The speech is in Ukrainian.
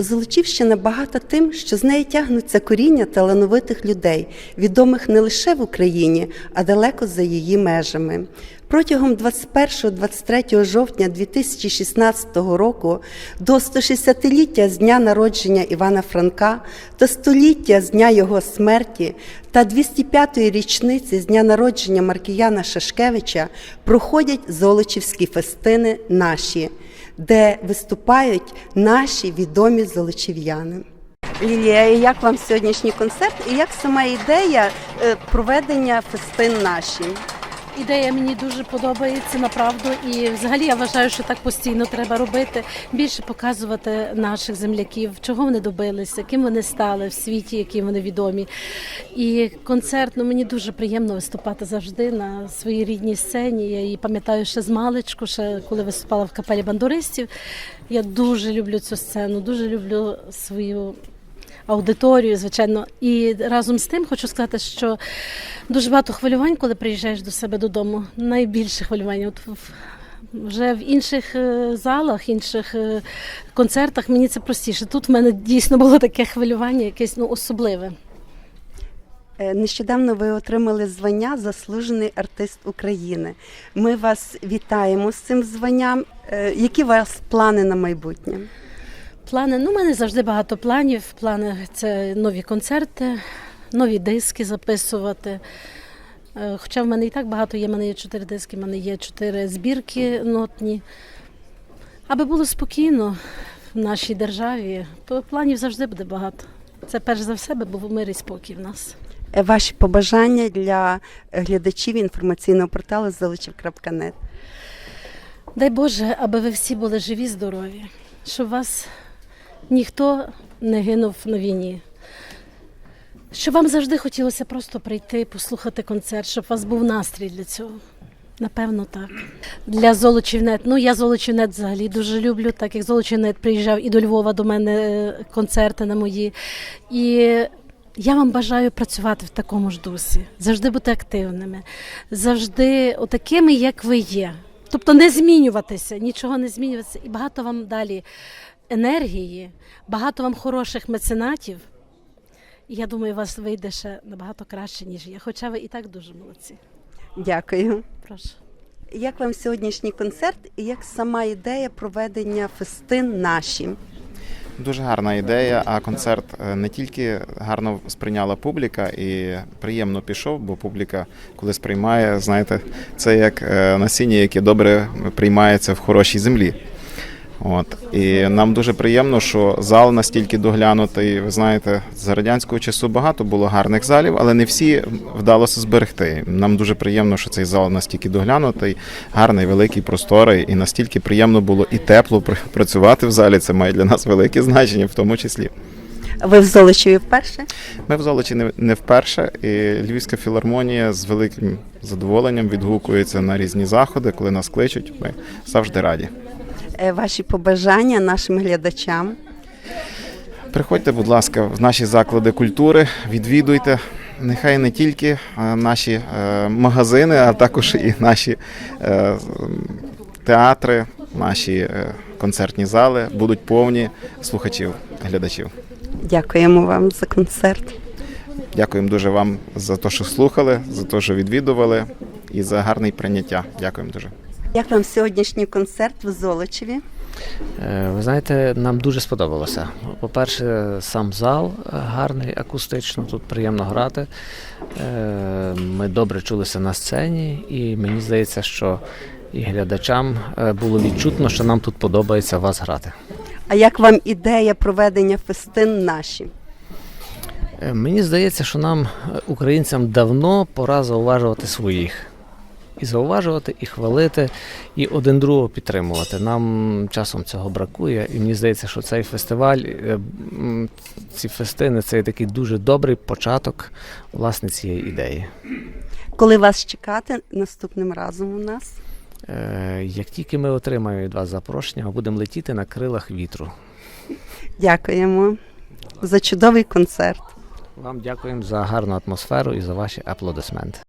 Золочівщина багата тим, що з неї тягнуться коріння талановитих людей, відомих не лише в Україні, а далеко за її межами. Протягом 21-23 жовтня 2016 року до 160-ліття з дня народження Івана Франка та століття з дня його смерті та 205-ї річниці з дня народження Маркіяна Шашкевича проходять золочівські фестини наші, де виступають наші відомі золочів'яни. Лілія, як вам сьогоднішній концерт і як сама ідея е, проведення фестин наші? Ідея мені дуже подобається направду, і взагалі я вважаю, що так постійно треба робити. Більше показувати наших земляків, чого вони добилися, ким вони стали в світі, яким вони відомі. І концерт ну мені дуже приємно виступати завжди на своїй рідній сцені. Я її пам'ятаю ще з маличку, ще коли виступала в капелі бандуристів. Я дуже люблю цю сцену, дуже люблю свою аудиторію, звичайно. І разом з тим хочу сказати, що дуже багато хвилювань, коли приїжджаєш до себе додому. Найбільше хвилювань. От вже в інших е, залах, інших е, концертах мені це простіше. Тут в мене дійсно було таке хвилювання, якесь ну особливе. Е, Нещодавно ви отримали звання Заслужений артист України. Ми вас вітаємо з цим званням. Які у вас плани на майбутнє? Плани, ну, у мене завжди багато планів. Плани це нові концерти, нові диски записувати. Е, Хоча в мене і так багато є, в мене є чотири диски, в мене є чотири збірки нотні. Аби було спокійно в нашій державі, то планів завжди буде багато. Це перш за все, був мир і спокій в нас. Е, Ваші побажання для глядачів інформаційного порталу золочів.нет. Дай Боже, аби ви всі були живі, здорові, щоб вас ніхто не гинув на війні. Щоб вам завжди хотілося просто прийти, послухати концерт, щоб у вас був настрій для цього. Напевно, так. Для Золочівнет. Ну, я Золочівнет взагалі дуже люблю, так як Золочівнет приїжджав і до Львова до мене е, концерти на мої. І я вам бажаю працювати в такому ж дусі, завжди бути активними, завжди отакими, як ви є. Тобто не змінюватися, нічого не змінюватися. І багато вам далі енергії, багато вам хороших меценатів. І я думаю, у вас вийде ще набагато краще, ніж я. Хоча ви і так дуже молодці. Дякую. Прошу. Як вам сьогоднішній концерт і як сама ідея проведення фестин наші? Дуже гарна ідея. А концерт е, не тільки гарно сприйняла публіка і приємно пішов, бо публіка, коли сприймає, знаєте, це як е, насіння, яке добре приймається в хорошій землі. От і нам дуже приємно, що зал настільки доглянутий. Ви знаєте, з радянського часу багато було гарних залів, але не всі вдалося зберегти. Нам дуже приємно, що цей зал настільки доглянутий, гарний, великий, просторий, і настільки приємно було і тепло пр- працювати в залі. Це має для нас велике значення, в тому числі. Ви в Золочеві вперше? Ми в Золочі не, не вперше, і Львівська філармонія з великим задоволенням відгукується на різні заходи, коли нас кличуть. Ми завжди раді. Е, Ваші побажання нашим глядачам. Приходьте, будь ласка, в наші заклади культури, відвідуйте. Нехай не тільки е, наші е, магазини, а також і наші театри, наші концертні зали будуть повні слухачів, глядачів. Дякуємо вам за концерт. Дякуємо дуже вам за те, що слухали, за те, що відвідували, і за гарне прийняття. Дякуємо дуже. Як вам сьогоднішній концерт в Золочеві? Е, Ви знаєте, нам дуже сподобалося. По-перше, сам зал гарний, акустично, тут приємно грати. Е, Ми добре чулися на сцені, і мені здається, що і глядачам е, було відчутно, що нам тут подобається вас грати. А як вам ідея проведення фестин наші? Мені здається, що нам, українцям, давно пора зауважувати своїх. І зауважувати, і хвалити, і один другого підтримувати. Нам часом цього бракує, і мені здається, що цей фестиваль, е, ці фестини це такий дуже добрий початок власне цієї ідеї. Коли вас чекати наступним разом у нас? Е, Як тільки ми отримаємо від вас запрошення, ми будемо летіти на крилах вітру. Дякуємо за чудовий концерт. Вам дякуємо за гарну атмосферу і за ваші аплодисменти.